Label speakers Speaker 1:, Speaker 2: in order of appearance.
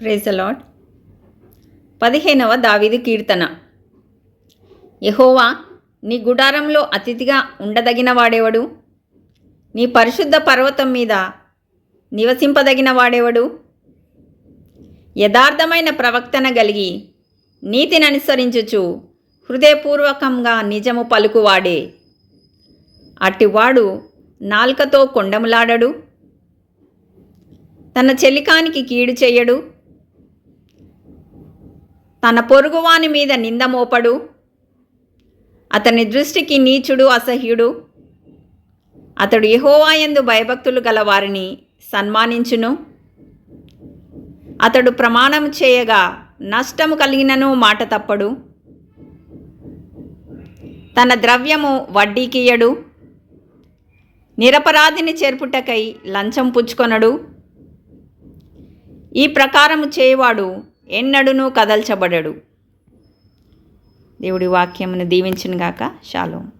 Speaker 1: Praise lord పదిహేనవ దావీదు కీర్తన. యహోవా నీ గుడారంలో అతిథిగా ఉండదగిన వాడేవడు? నీ పరిశుద్ధ పర్వతం మీద నివసింపదగిన వాడేవడు? యథార్థమైన ప్రవక్తన కలిగి నీతిని అనుసరించుచు హృదయపూర్వకంగా నిజము పలుకువాడే. అట్టివాడు నాల్కతో కొండములాడడు. తన చెలికానికి కీడు చెయ్యడు తన పొరుగువాని మీద నింద మోపడు. అతని దృష్టికి నీచుడు అసహ్యుడు. అతడు యహోవాయందు భయభక్తులు గల వారిని సన్మానించును. అతడు ప్రమాణం చేయగా నష్టము కలిగినను మాట తప్పడు. తన ద్రవ్యము వడ్డీకియ్యడు. నిరపరాధిని చేర్పుటకై లంచం పుచ్చుకొనడు. ఈ ప్రకారము చేయవాడు ఎన్నడునూ కదల్చబడడు. దేవుడి వాక్యమును దీవించినగాక. శాలోం